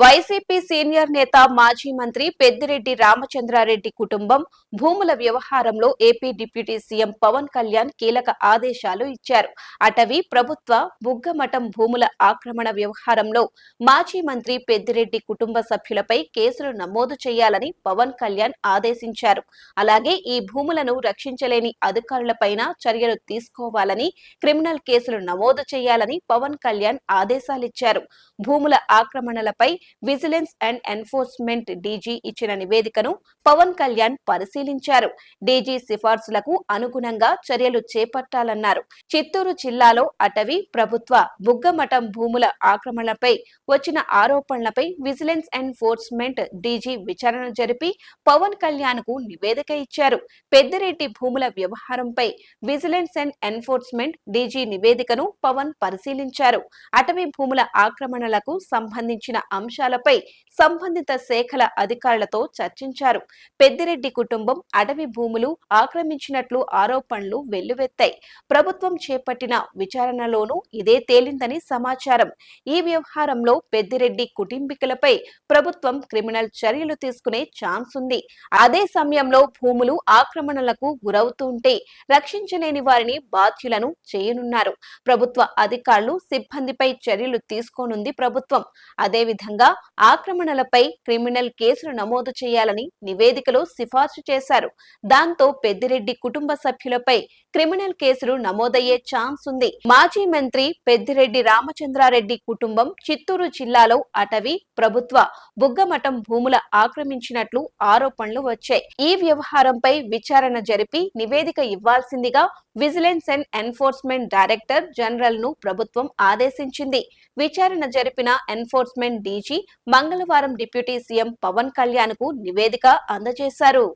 YCP senior నేత మాజీ మంత్రి పెద్దిరెడ్డి రామచంద్రారెడ్డి కుటుంబం భూముల వ్యవహారంలో AP deputy CM Pawan Kalyan కీలక ఆదేశాలు ఇచ్చారు. అటవీ ప్రభుత్వ బుగ్గమఠం భూముల ఆక్రమణ వ్యవహారంలో మాజీ మంత్రి పెద్దిరెడ్డి కుటుంబ సభ్యులపై కేసులు నమోదు చేయాలని పవన్ కళ్యాణ్ ఆదేశించారు. అలాగే ఈ భూములను రక్షించలేని అధికారులపైన చర్యలు తీసుకోవాలని క్రిమినల్ కేసులు నమోదు చేయాలని పవన్ కళ్యాణ్ ఆదేశాలిచ్చారు. భూముల ఆక్రమణలపై విజిలెన్స్ అండ్ ఎన్ఫోర్స్మెంట్ డీజీ ఇచ్చిన నివేదికను పవన్ కళ్యాణ్ పరిశీలించారు. డీజీ సిఫార్సులకు అనుగుణంగా చర్యలు చేపట్టాలన్నారు. చిత్తూరు జిల్లాలో అటవీ ప్రభుత్వ బుగ్గమఠం భూముల ఆక్రమణపై వచ్చిన ఆరోపణలపై విజిలెన్స్ ఎన్ఫోర్స్మెంట్ డీజీ విచారణ జరిపి పవన్ కళ్యాణ్కు నివేదిక ఇచ్చారు. పెద్దిరెడ్డి భూముల వ్యవహారంపై విజిలెన్స్ అండ్ ఎన్ఫోర్స్మెంట్ డీజీ నివేదికను పవన్ పరిశీలించారు. అటవీ భూముల ఆక్రమణలకు సంబంధించిన అంశాలపై సంబంధిత శాఖల అధికారులతో చర్చించారు. పెద్దిరెడ్డి కుటుంబం అడవి భూములు ఆక్రమించినట్లు ఆరోపణలు వెల్లువెత్తాయి. ప్రభుత్వం చేపట్టిన విచారణలోనూ ఇదే తేలిందని సమాచారం. ఈ వ్యవహారంలో పెద్దిరెడ్డి కుటుంబీకులపై ప్రభుత్వం క్రిమినల్ చర్యలు తీసుకునే ఛాన్స్ ఉంది. అదే సమయంలో భూములు ఆక్రమణలకు గురవుతుంటే రక్షించలేని వారిని బాధ్యులను చేయనున్నారు. ప్రభుత్వ అధికారులు సిబ్బందిపై చర్యలు తీసుకోనుంది ప్రభుత్వం. అదేవిధంగా ఆక్రమణలపై క్రిమినల్ కేసులు నమోదు చేయాలని నివేదికలో సిఫార్సు చేశారు. దాంతో పెద్దిరెడ్డి కుటుంబ సభ్యులపై క్రిమినల్ కేసులు నమోదయ్యే ఛాన్స్ ఉంది. మాజీ మంత్రి పెద్దిరెడ్డి రామచంద్రారెడ్డి కుటుంబం చిత్తూరు జిల్లాలో అటవీ ప్రభుత్వ బుగ్గమఠం భూముల ఆక్రమించినట్లు ఆరోపణలు వచ్చాయి. ఈ వ్యవహారంపై విచారణ జరిపి నివేదిక ఇవ్వాల్సిందిగా విజిలెన్స్ అండ్ ఎన్ఫోర్స్మెంట్ డైరెక్టర్ జనరల్ను ప్రభుత్వం ఆదేశించింది. విచారణ జరిపిన ఎన్ఫోర్స్మెంట్ డీజీ మంగళవారం డిప్యూటీ సీఎం పవన్ కళ్యాణ్కు నివేదిక అందజేశారు.